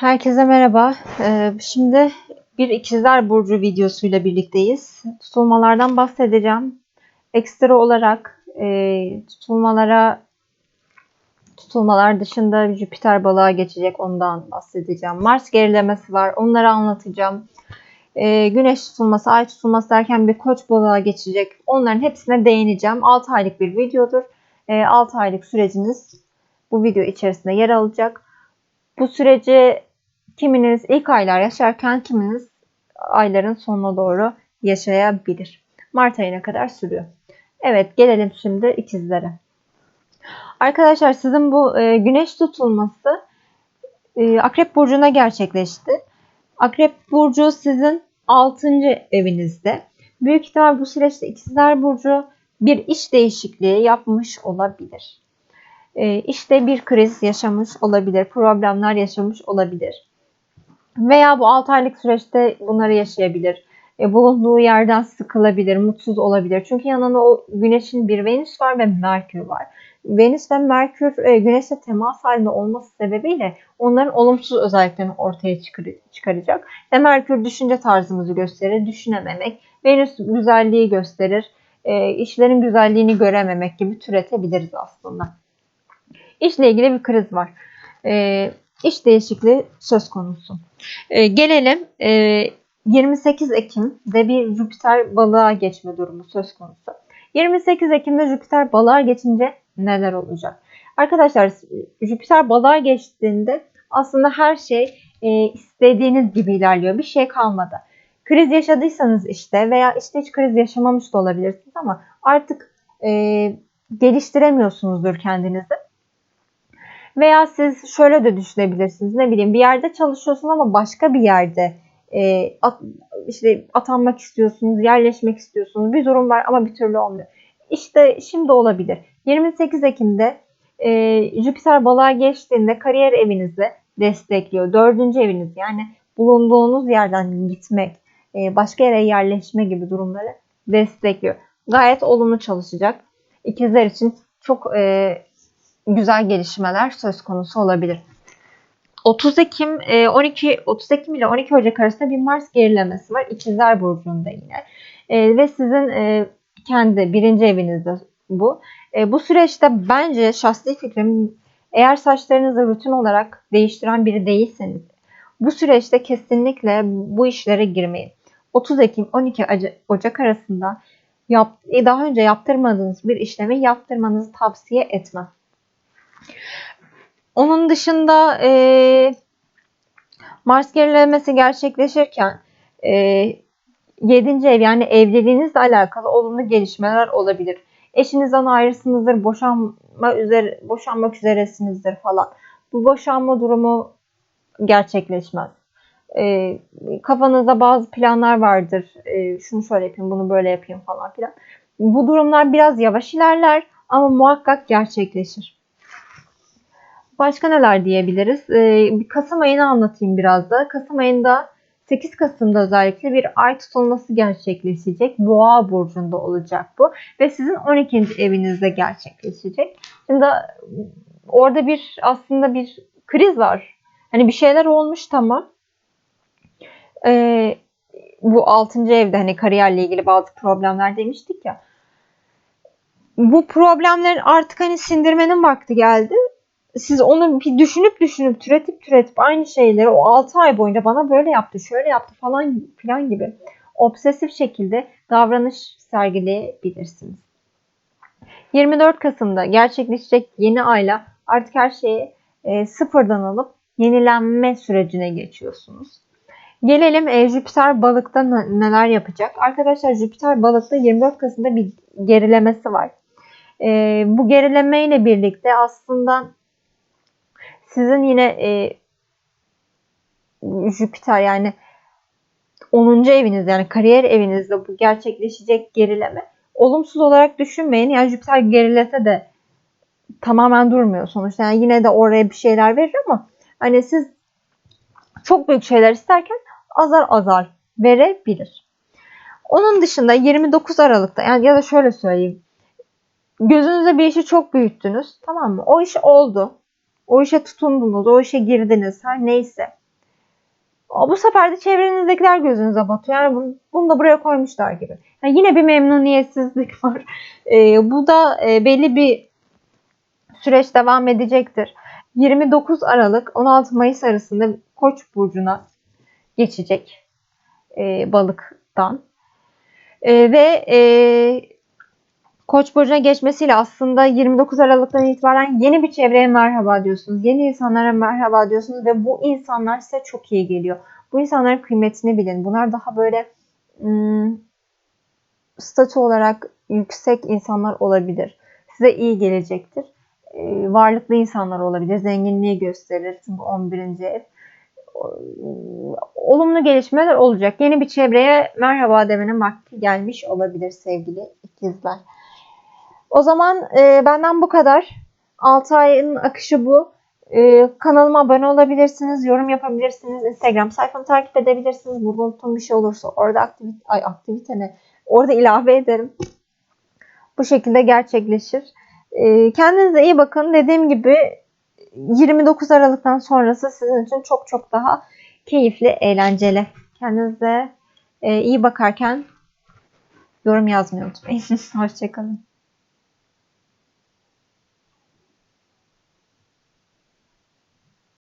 Herkese merhaba. Ee, Şimdi bir ikizler burcu videosuyla birlikteyiz. Tutulmalardan bahsedeceğim. Ekstra olarak e, tutulmalara tutulmalar dışında Jüpiter balığa geçecek ondan bahsedeceğim. Mars gerilemesi var onları anlatacağım. Ee, Güneş tutulması, ay tutulması derken bir koç balığa geçecek. Onların hepsine değineceğim. 6 aylık bir videodur. 6 aylık süreciniz bu video içerisinde yer alacak. Bu süreci kiminiz ilk aylar yaşarken kiminiz ayların sonuna doğru yaşayabilir. Mart ayına kadar sürüyor. Evet gelelim şimdi ikizlere. Arkadaşlar sizin bu e, güneş tutulması e, Akrep Burcu'na gerçekleşti. Akrep Burcu sizin 6. evinizde. Büyük ihtimal bu süreçte ikizler Burcu bir iş değişikliği yapmış olabilir. E, işte bir kriz yaşamış olabilir, problemler yaşamış olabilir. Veya bu 6 aylık süreçte bunları yaşayabilir. E, bulunduğu yerden sıkılabilir, mutsuz olabilir. Çünkü yanında o güneşin bir Venüs var ve Merkür var. Venüs ve Merkür e, güneşle temas halinde olması sebebiyle onların olumsuz özelliklerini ortaya çıkar çıkaracak. Ve Merkür düşünce tarzımızı gösterir, düşünememek. Venüs güzelliği gösterir, e, işlerin güzelliğini görememek gibi türetebiliriz aslında. İşle ilgili bir kriz var. E, iş değişikliği söz konusu. E, gelelim e, 28 Ekim'de bir Jüpiter balığa geçme durumu söz konusu. 28 Ekim'de Jüpiter balığa geçince neler olacak? Arkadaşlar Jüpiter balığa geçtiğinde aslında her şey e, istediğiniz gibi ilerliyor. Bir şey kalmadı. Kriz yaşadıysanız işte veya işte hiç kriz yaşamamış da olabilirsiniz ama artık e, geliştiremiyorsunuzdur kendinizi. Veya siz şöyle de düşünebilirsiniz. Ne bileyim bir yerde çalışıyorsun ama başka bir yerde e, at, işte atanmak istiyorsunuz, yerleşmek istiyorsunuz. Bir durum var ama bir türlü olmuyor. İşte şimdi olabilir. 28 Ekim'de e, Jüpiter balığa geçtiğinde kariyer evinizi destekliyor. Dördüncü eviniz yani bulunduğunuz yerden gitmek, e, başka yere yerleşme gibi durumları destekliyor. Gayet olumlu çalışacak. İkizler için çok e, güzel gelişmeler söz konusu olabilir. 30 Ekim 12 30 Ekim ile 12 Ocak arasında bir Mars gerilemesi var. İkizler burcunda yine. E, ve sizin e, kendi birinci evinizde bu. E, bu süreçte bence şahsi fikrim eğer saçlarınızı rutin olarak değiştiren biri değilseniz bu süreçte kesinlikle bu işlere girmeyin. 30 Ekim 12 Ocak arasında yap, daha önce yaptırmadığınız bir işlemi yaptırmanızı tavsiye etmem. Onun dışında e, Mars gerilemesi gerçekleşirken e, 7. ev yani evliliğinizle alakalı olumlu gelişmeler olabilir. Eşinizden ayrısınızdır, boşanma üzere, boşanmak üzeresinizdir falan. Bu boşanma durumu gerçekleşmez. E, kafanızda bazı planlar vardır. E, şunu şöyle yapayım, bunu böyle yapayım falan filan. Bu durumlar biraz yavaş ilerler ama muhakkak gerçekleşir. Başka neler diyebiliriz? Ee, Kasım ayını anlatayım biraz da. Kasım ayında 8 Kasım'da özellikle bir ay tutulması gerçekleşecek. Boğa burcunda olacak bu. Ve sizin 12. evinizde gerçekleşecek. Şimdi orada bir aslında bir kriz var. Hani bir şeyler olmuş tamam. Ee, bu 6. evde hani kariyerle ilgili bazı problemler demiştik ya. Bu problemlerin artık hani sindirmenin vakti geldi siz onu bir düşünüp düşünüp türetip türetip aynı şeyleri o 6 ay boyunca bana böyle yaptı, şöyle yaptı falan filan gibi obsesif şekilde davranış sergileyebilirsiniz. 24 Kasım'da gerçekleşecek yeni ayla artık her şeyi e, sıfırdan alıp yenilenme sürecine geçiyorsunuz. Gelelim e, Jüpiter balıkta neler yapacak? Arkadaşlar Jüpiter balıkta 24 Kasım'da bir gerilemesi var. E, bu gerileme ile birlikte aslında sizin yine e, Jüpiter yani 10. eviniz yani kariyer evinizde bu gerçekleşecek gerileme olumsuz olarak düşünmeyin. Yani Jüpiter gerilese de tamamen durmuyor sonuçta. Yani yine de oraya bir şeyler verir ama hani siz çok büyük şeyler isterken azar azar verebilir. Onun dışında 29 Aralık'ta yani ya da şöyle söyleyeyim. Gözünüzde bir işi çok büyüttünüz. Tamam mı? O iş oldu. O işe tutundunuz, o işe girdiniz her neyse. Bu sefer de çevrenizdekiler gözünüze batıyor. Yani bunu, da buraya koymuşlar gibi. Yani yine bir memnuniyetsizlik var. Ee, bu da e, belli bir süreç devam edecektir. 29 Aralık 16 Mayıs arasında Koç burcuna geçecek e, balıktan. E, ve e, Koç burcuna geçmesiyle aslında 29 Aralık'tan itibaren yeni bir çevreye merhaba diyorsunuz. Yeni insanlara merhaba diyorsunuz ve bu insanlar size çok iyi geliyor. Bu insanların kıymetini bilin. Bunlar daha böyle ım, statü olarak yüksek insanlar olabilir. Size iyi gelecektir. Ee, varlıklı insanlar olabilir. Zenginliği gösterir. Çünkü 11. ev. Olumlu gelişmeler olacak. Yeni bir çevreye merhaba demenin vakti gelmiş olabilir sevgili ikizler. O zaman e, benden bu kadar. 6 ayın akışı bu. E, kanalıma abone olabilirsiniz, yorum yapabilirsiniz, Instagram sayfamı takip edebilirsiniz. Burada unuttuğum bir şey olursa orada aktivite, ay aktivite ne? Orada ilave ederim. Bu şekilde gerçekleşir. E, kendinize iyi bakın. Dediğim gibi 29 Aralık'tan sonrası sizin için çok çok daha keyifli, eğlenceli. Kendinize e, iyi bakarken yorum yazmayı unutmayın. Hoşçakalın.